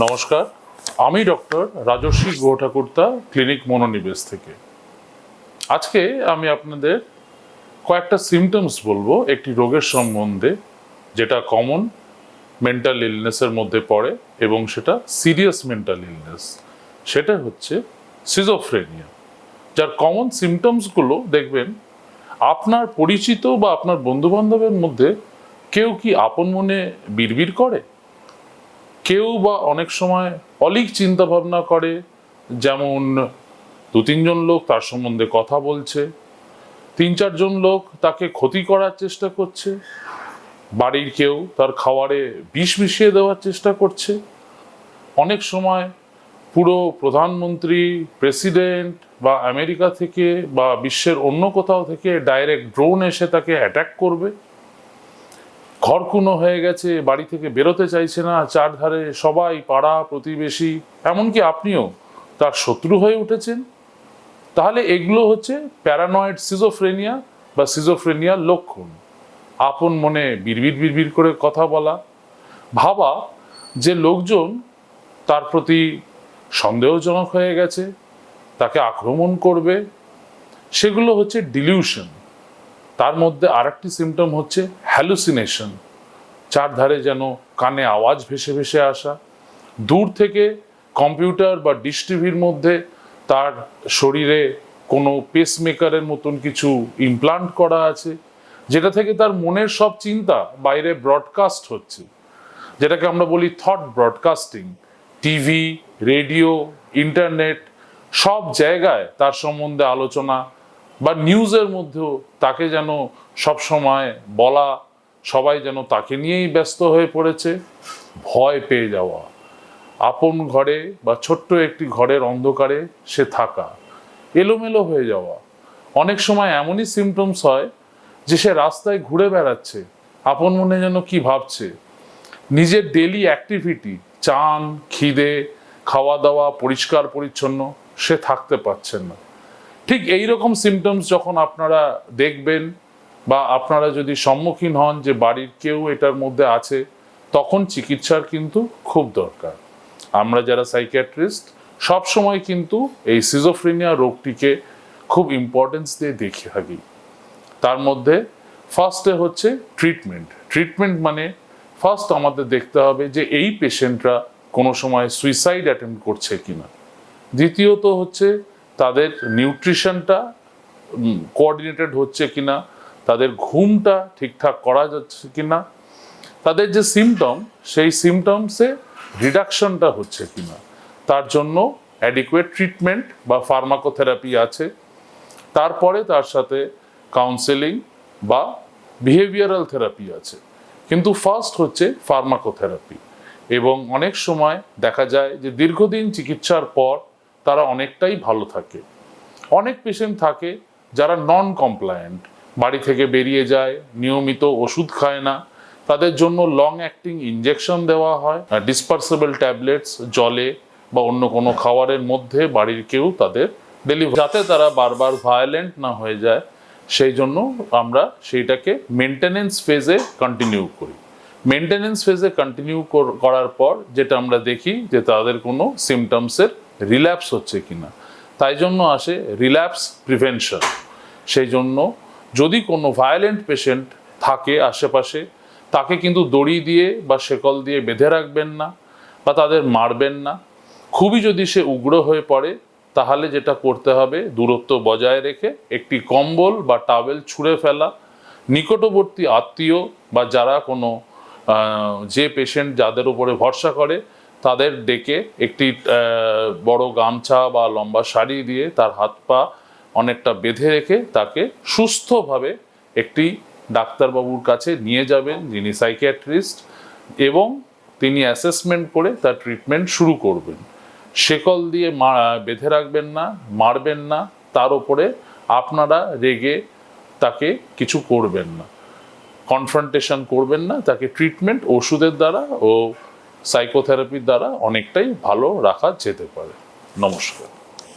নমস্কার, আমি doctor Rajasvi গুহঠাকুর্তা, clinic মনোনিবেশ থেকে। আজকে আমি আপনাদের কয়েকটা সিমটমস বলব, একটি রোগের সম্বন্ধে, যেটা কমন মেন্টাল ইলনেসের মধ্যে পড়ে এবং সেটা সিরিয়াস মেন্টাল ইলনেস সেটা হচ্ছে সিজোফ্রেনিয়া যার কমন সিমটমসগুলো দেখবেন, আপনার পরিচিত বা আপনার বন্ধু বান্ধবের মধ্যে কেউ কি আপন মনে বিড়বিড় করে? কেউ বা অনেক সময় অলিক চিন্তা ভাবনা করে, যেমন দু তিনজন লোক তার সম্বন্ধে কথা বলছে, তিন চারজন লোক তাকে ক্ষতি করার চেষ্টা করছে, বাড়ির কেউ তার খাওয়ারে বিষ মিশিয়ে দেওয়ার চেষ্টা করছে। অনেক সময় পুরো প্রধানমন্ত্রী, প্রেসিডেন্ট বা আমেরিকা থেকে বা বিশ্বের অন্য কোথাও থেকে ডাইরেক্ট ড্রোন এসে তাকে অ্যাটাক করবে। ঘরকুনো হয়ে গেছে, বাড়ি থেকে বেরোতে চাইছে না, চারধারে সবাই, পাড়া, প্রতিবেশী, এমনকি আপনিও তার শত্রু হয়ে উঠেছেন। তাহলে এগুলো হচ্ছে প্যারানয়েড সিজোফ্রেনিয়া বা সিজোফ্রেনিয়ার লক্ষণ। আপন মনে বিড়বিড় বিড়বিড় করে কথা বলা, ভাবা যে লোকজন তার প্রতি সন্দেহজনক হয়ে গেছে, তাকে আক্রমণ করবে, সেগুলো হচ্ছে ডিলিউশন তার মধ্যে আরেকটি সিমটম হচ্ছে হ্যালুসিনেশন চারধারে যেন কানে আওয়াজ ভেসে ভেসে আসা। দূর থেকে কম্পিউটার বা ডিশ টিভির মধ্যে তার শরীরে কোনো পেসমেকারের মতন কিছু ইমপ্লান্ট করা আছে, যেটা থেকে তার মনের সব চিন্তা বাইরে ব্রডকাস্ট হচ্ছে। যেটাকে আমরা বলি thought broadcasting TV radio internet সব জায়গায় তার সম্বন্ধে আলোচনা বা নিউজের মধ্যেও তাকে যেন সব সময় বলা, সবাই যেন তাকে নিয়েই ব্যস্ত হয়ে পড়েছে, ভয় পেয়ে যাওয়া। আপন ঘরে বা ছোট্ট একটি ঘরের অন্ধকারে সে থাকা, এলোমেলো হয়ে যাওয়া। অনেক সময় এমনই সিমটমস হয় যে সে রাস্তায় ঘুরে বেড়াচ্ছে, আপন মনে যেন কি ভাবছে। নিজের ডেলি অ্যাক্টিভিটি চান, খিদে খাওয়া দাওয়া পরিষ্কার পরিচ্ছন্ন সে থাকতে পারছেন না। ঠিক এই রকম সিমটমস যখন আপনারা দেখবেন বা আপনারা যদি সম্মুখীন হন যে বাড়ির কেউ এটার মধ্যে আছে, তখন চিকিৎসার কিন্তু খুব দরকার। আমরা যারা সাইকিয়াট্রিস্ট সব সময় কিন্তু এই সিজোফ্রেনিয়া রোগটিকে খুব ইম্পর্টেন্স দিয়ে দেখে থাকি। তার মধ্যে ফার্স্টে হচ্ছে ট্রিটমেন্ট ট্রিটমেন্ট মানে ফার্স্ট আমাদের দেখতে হবে যে এই পেশেন্টরা কোনো সময় সুইসাইড অ্যাটেম্প করছে কিনা। দ্বিতীয়ত হচ্ছে তাদের নিউট্রিশনটা কোঅর্ডিনেটেড হচ্ছে কিনা, তাদের ঘুমটা ঠিকঠাক করা যাচ্ছে কিনা, তাদের যে সিমটম সেই সিমটমসে রিডাকশনটা হচ্ছে কিনা, তার জন্য অ্যাডিকুয়েট ট্রিটমেন্ট বা ফার্মাকোথেরাপি আছে, তারপরে তার সাথে কাউন্সেলিং বা বিহেভিয়ারাল থেরাপি আছে, কিন্তু ফার্স্ট হচ্ছে ফার্মাকোথেরাপি এবং অনেক সময় দেখা যায় যে দীর্ঘদিন চিকিৎসার পর তারা অনেকটাই ভালো থাকে। অনেক পেশেন্ট থাকে যারা নন কমপ্লায়েন্ট বাড়ি থেকে বেরিয়ে যায়, নিয়মিত ওষুধ খায় না, তাদের জন্য লং অ্যাক্টিং ইনজেকশন দেওয়া হয় ডিসপার্সেবল ট্যাবলেটস জলে বা অন্য কোনো খাবারের মধ্যে বাড়ির কেউ তাদের ডেলিভারি যাতে তারা বারবার ভায়োলেন্ট না হয়ে যায়, সেই জন্য আমরা সেইটাকে মেনটেনেন্স ফেজে কন্টিনিউ করি। মেনটেনেন্স ফেজে কন্টিনিউ করার পর যেটা আমরা দেখি যে তাদের কোনো সিমটমসের রিল্যাপস হচ্ছে কিনা। তাই জন্য আসে রিল্যাপস প্রিভেনশন। সেই জন্য যদি কোনো ভায়োলেন্ট পেশেন্ট থাকে আশেপাশে, তাকে কিন্তু দড়ি দিয়ে বা শেকল দিয়ে বেঁধে রাখবেন না বা তাদের মারবেন না। খুবই যদি সে উগ্র হয়ে পড়ে, তাহলে যেটা করতে হবে, দূরত্ব বজায় রেখে একটি কম্বল বা টাওয়েল ছুঁড়ে ফেলা। নিকটবর্তী আত্মীয় বা যারা কোনো যে পেশেন্ট যাদের উপরে ভরসা করে তাদের ডেকে একটি বড় গামছা বা লম্বা শাড়ি দিয়ে তার হাত পা অনেকটা বেঁধে রেখে তাকে সুস্থভাবে একটি ডাক্তারবাবুর কাছে নিয়ে যাবেন, যিনি সাইকিয়াট্রিস্ট, এবং তিনি অ্যাসেসমেন্ট করে তার ট্রিটমেন্ট শুরু করবেন। শেকল দিয়ে বেঁধে রাখবেন না, মারবেন না, তার উপরে আপনারা রেগে তাকে কিছু করবেন না। কনফ্রন্টেশন করবেন না, তাকে ট্রিটমেন্ট ওষুধের দ্বারা ও সাইকোথেরাপির দ্বারা অনেকটাই ভালো রাখা যেতে পারে। নমস্কার।